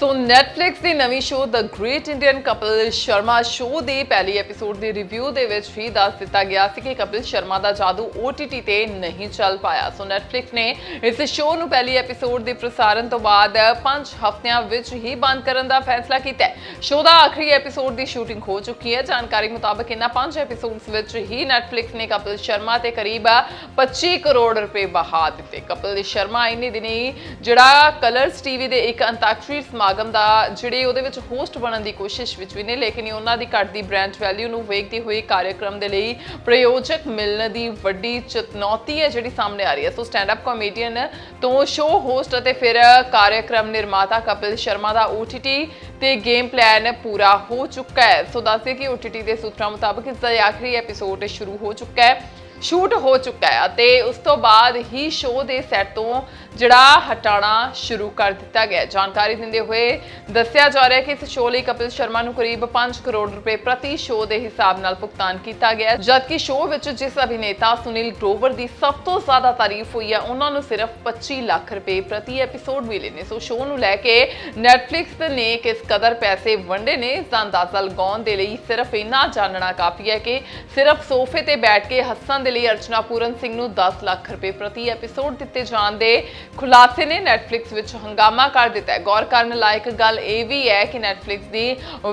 ਸੋ Netflix ਦੀ ਨਵੀਂ show the great Indian Kapil Sharma show ਦੇ ਪਹਿਲੇ ਐਪੀਸੋਡ ਦੇ ਰਿਵਿਊ ਦੇ ਵਿੱਚ ਹੀ ਦੱਸ ਦਿੱਤਾ ਗਿਆ ਸੀ ਕਿ ਕਪਿਲ ਸ਼ਰਮਾ ਦਾ ਜਾਦੂ OTT ਤੇ ਨਹੀਂ ਚੱਲ ਪਾਇਆ। ਸੋ Netflix ਨੇ ਇਸ ਸ਼ੋਅ ਨੂੰ ਪਹਿਲੀ ਐਪੀਸੋਡ ਦੇ ਪ੍ਰਸਾਰਣ ਤੋਂ ਬਾਅਦ 5 ਹਫ਼ਤਿਆਂ ਵਿੱਚ ਹੀ ਬੰਦ ਕਰਨ ਦਾ ਫੈਸਲਾ ਕੀਤਾ ਸ਼ੋਅ ਦਾ ਆਖਰੀ ਐਪੀਸੋਡ ਦੀ ਸ਼ੂਟਿੰਗ ਹੋ ਚੁੱਕੀ ਹੈ। ਜਾਣਕਾਰੀ ਮੁਤਾਬਕ ਇਹਨਾਂ 5 ਐਪੀਸੋਡਸ ਵਿੱਚ ਹੀ Netflix ਨੇ ਕਪਿਲ ਸ਼ਰਮਾ ਤੇ ਕਰੀਬ 25 ਕਰੋੜ ਰੁਪਏ ਬਹਾ ਦਿੱਤੇ। ਕਪਿਲ ਸ਼ਰਮਾ ਇੰਨੇ ਦਿਨੀ ਜਿਹੜਾ ਕਲਰਸ ਟੀਵੀ ਦੇ ਇੱਕ ਅੰਤਾਕਸ਼ਰੀ ਸਮਾਗਮ ਦਾ ਜਿਹੜੇ ਉਹਦੇ ਵਿੱਚ ਹੋਸਟ ਬਣਨ ਦੀ ਕੋਸ਼ਿਸ਼ ਵਿੱਚ ਵੀ ਨੇ, ਲੇਕਿਨ ਉਹਨਾਂ ਦੀ ਘਟਦੀ ਬ੍ਰਾਂਡ ਵੈਲਿਊ ਨੂੰ ਵੇਖਦੇ ਹੋਏ ਕਾਰਜਕ੍ਰਮ ਦੇ ਲਈ ਪ੍ਰਯੋਜਕ ਮਿਲਣ ਦੀ ਵੱਡੀ ਚੁਣੌਤੀ ਹੈ ਜਿਹੜੀ ਸਾਹਮਣੇ ਆ ਰਹੀ ਹੈ। ਸੋ ਸਟੈਂਡ ਅਪ ਕਾਮੇਡੀਅਨ ਤੋਂ ਸ਼ੋਅ ਹੋਸਟ ਅਤੇ ਫਿਰ ਕਾਰਜਕ੍ਰਮ ਨਿਰਮਾਤਾ ਕਪਿਲ ਸ਼ਰਮਾ ਦਾ OTT ਤੇ ਗੇਮ ਪਲਾਨ ਪੂਰਾ ਹੋ ਚੁੱਕਾ ਹੈ। ਸੋ ਦੱਸਦੇ ਕਿ OTT ਦੇ ਸੂਤਰਾਂ ਮੁਤਾਬਕ ਇਸ ਦਾ ਆਖਰੀ ਐਪੀਸੋਡ ਸ਼ੁਰੂ ਹੋ ਚੁੱਕਾ ਹੈ। ਸ਼ੂਟ ਹੋ ਚੁੱਕਾ ਹੈ ਅਤੇ ਉਸ ਤੋਂ ਬਾਅਦ ਹੀ ਸ਼ੋਅ ਦੇ ਸੈੱਟ ਤੋਂ ਜਿਹੜਾ ਹਟਾਣਾ ਸ਼ੁਰੂ ਕਰ ਦਿੱਤਾ ਗਿਆ ਜਾਣਕਾਰੀ ਦਿੰਦੇ ਹੋਏ ਦੱਸਿਆ ਜਾ ਰਿਹਾ ਹੈ ਕਿ ਇਸ ਸ਼ੋਅ ਲਈ ਕਪਿਲ ਸ਼ਰਮਾ ਨੂੰ ਕਰੀਬ 5 ਕਰੋੜ ਰੁਪਏ ਪ੍ਰਤੀ ਸ਼ੋਅ ਦੇ ਹਿਸਾਬ ਨਾਲ ਭੁਗਤਾਨ ਕੀਤਾ ਗਿਆ ਜਦਕਿ ਸ਼ੋਅ ਵਿੱਚ ਜਿਸ ਅਭਿਨੇਤਾ ਸੁਨੀਲ ਗਰੋਵਰ ਦੀ ਸਭ ਤੋਂ ਜ਼ਿਆਦਾ ਤਾਰੀਫ ਹੋਈ ਹੈ, ਉਹਨਾਂ ਨੂੰ ਸਿਰਫ 25 ਲੱਖ ਰੁਪਏ ਪ੍ਰਤੀ ਐਪੀਸੋਡ ਮਿਲੇ ਨੇ। ਸੋ ਸ਼ੋਅ ਨੂੰ ਲੈ ਕੇ ਨੈਟਫਲਿਕਸ ਨੇ ਕਿਸ ਕਦਰ ਪੈਸੇ ਵੰਡੇ ਨੇ। ਇਸ ਦਾ ਅੰਦਾਜ਼ਾ ਲਗਾਉਣ ਦੇ ਲਈ ਸਿਰਫ ਇੰਨਾ ਜਾਣਨਾ ਕਾਫੀ ਹੈ ਕਿ ਸਿਰਫ ਸੋਫੇ ਤੇ ਬੈਠ ਕੇ ਹੱਸਣ ਦੇ ਲਈ ਅਰਚਨਾ ਪੂਰਨ ਸਿੰਘ ਨੂੰ 10 ਲੱਖ ਰੁਪਏ ਪ੍ਰਤੀ ਐਪੀਸੋਡ ਦਿੱਤੇ ਜਾਣ ਦੇ ਖੁਲਾਸੇ ਨੇ Netflix ਵਿੱਚ ਹੰਗਾਮਾ ਕਰ ਦਿੱਤਾ ਹੈ। ਗੌਰ ਕਰਨ ਲਾਇਕ ਗੱਲ ਇਹ ਵੀ ਹੈ ਕਿ Netflix ਦੀ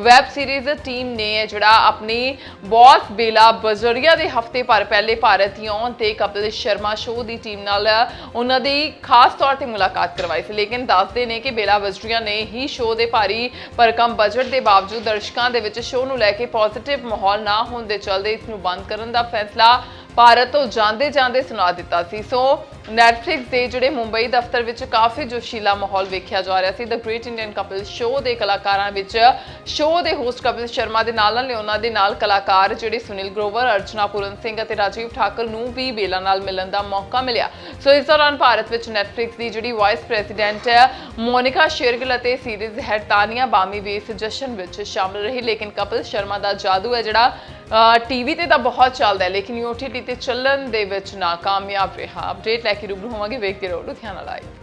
ਵੈਬ ਸੀਰੀਜ਼ ਟੀਮ ਨੇ ਜਿਹੜਾ ਆਪਣੀ ਬੌਸ ਬੇਲਾ ਬਜਰੀਆ ਦੇ ਹਫ਼ਤੇ ਭਰ ਪਹਿਲੇ ਭਾਰਤ ਹੀ ਤੇ ਕਪਿਲ ਸ਼ਰਮਾ ਸ਼ੋਅ ਦੀ ਟੀਮ ਨਾਲ ਉਹਨਾਂ ਦੀ ਖਾਸ ਤੌਰ ਤੇ ਮੁਲਾਕਾਤ ਕਰਵਾਈ ਸੀ। ਲੇਕਿਨ ਦੱਸਦੇ ਨੇ ਕਿ ਬੇਲਾ ਬਜਰੀਆ ਨੇ ਹੀ ਸ਼ੋਅ ਦੇ ਭਾਰੀ ਭਰਕਮ ਬਜਟ ਦੇ ਬਾਵਜੂਦ ਦਰਸ਼ਕਾਂ ਦੇ ਵਿੱਚ ਸ਼ੋਅ ਨੂੰ ਲੈ ਕੇ ਪੋਜ਼ਿਟਿਵ ਮਾਹੌਲ ਨਾ ਹੋਣ ਦੇ ਚਲਦੇ ਇਸ ਨੂੰ ਬੰਦ ਕਰਨ ਦਾ ਫੈਸਲਾ ਭਾਰਤ ਤੋਂ ਜਾਂਦੇ ਜਾਂਦੇ ਸੁਣਾ ਦਿੱਤਾ ਸੀ। ਸੋ ਨੈਟਫਲਿਕਸ ਦੇ ਜਿਹੜੇ ਮੁੰਬਈ ਦਫ਼ਤਰ ਵਿੱਚ ਕਾਫੀ ਜੋਸ਼ੀਲਾ ਮਾਹੌਲ ਵੇਖਿਆ ਜਾ ਰਿਹਾ ਸੀ। The great Indian Kapil show ਦੇ ਕਲਾਕਾਰਾਂ ਵਿੱਚ ਸ਼ੋਅ ਦੇ ਹੋਸਟ ਕਪਿਲ ਸ਼ਰਮਾ ਦੇ ਨਾਲ ਨਾਲ ਉਹਨਾਂ ਦੇ ਨਾਲ ਕਲਾਕਾਰ ਜਿਹੜੇ ਸੁਨੀਲ ਗਰੋਵਰ, ਅਰਚਨਾ ਪੂਰਨ ਸਿੰਘ ਅਤੇ ਰਾਜੀਵ ਠਾਕੁਰ ਨੂੰ ਵੀ ਬੇਲਾ ਨਾਲ ਮਿਲਣ ਦਾ ਮੌਕਾ ਮਿਲਿਆ। ਸੋ ਇਸ ਦੌਰਾਨ ਭਾਰਤ ਵਿੱਚ ਨੈਟਫਲਿਕਸ ਦੀ ਜਿਹੜੀ ਵਾਈਸ ਪ੍ਰੈਜ਼ੀਡੈਂਟ ਮੋਨਿਕਾ ਸ਼ੇਰਗਿਲ ਅਤੇ ਸੀਰੀਜ਼ ਹੈਡ ਬਾਮੀ ਵੀ ਇਸ ਜਸ਼ਨ ਵਿੱਚ ਸ਼ਾਮਲ ਰਹੀ। ਲੇਕਿਨ ਕਪਿਲ ਸ਼ਰਮਾ ਦਾ ਜਾਦੂ ਹੈ ਜਿਹੜਾ ਟੀਵੀ ਤੇ ਤਾਂ ਬਹੁਤ ਚੱਲਦਾ ਹੈ, ਲੇਕਿਨ OTT ਤੇ ਚੱਲਣ ਦੇ ਵਿੱਚ ਨਾਕਾਮਯਾਬ ਰਿਹਾ। ਅਪਡੇਟ ਲੈ ਕੇ ਰੂਬਰੂ ਹੋਵਾਂਗੇ, ਵੇਖਦੇ ਰਹੋ, ਲੁਧਿਆਣਾ ਲਾਈਵ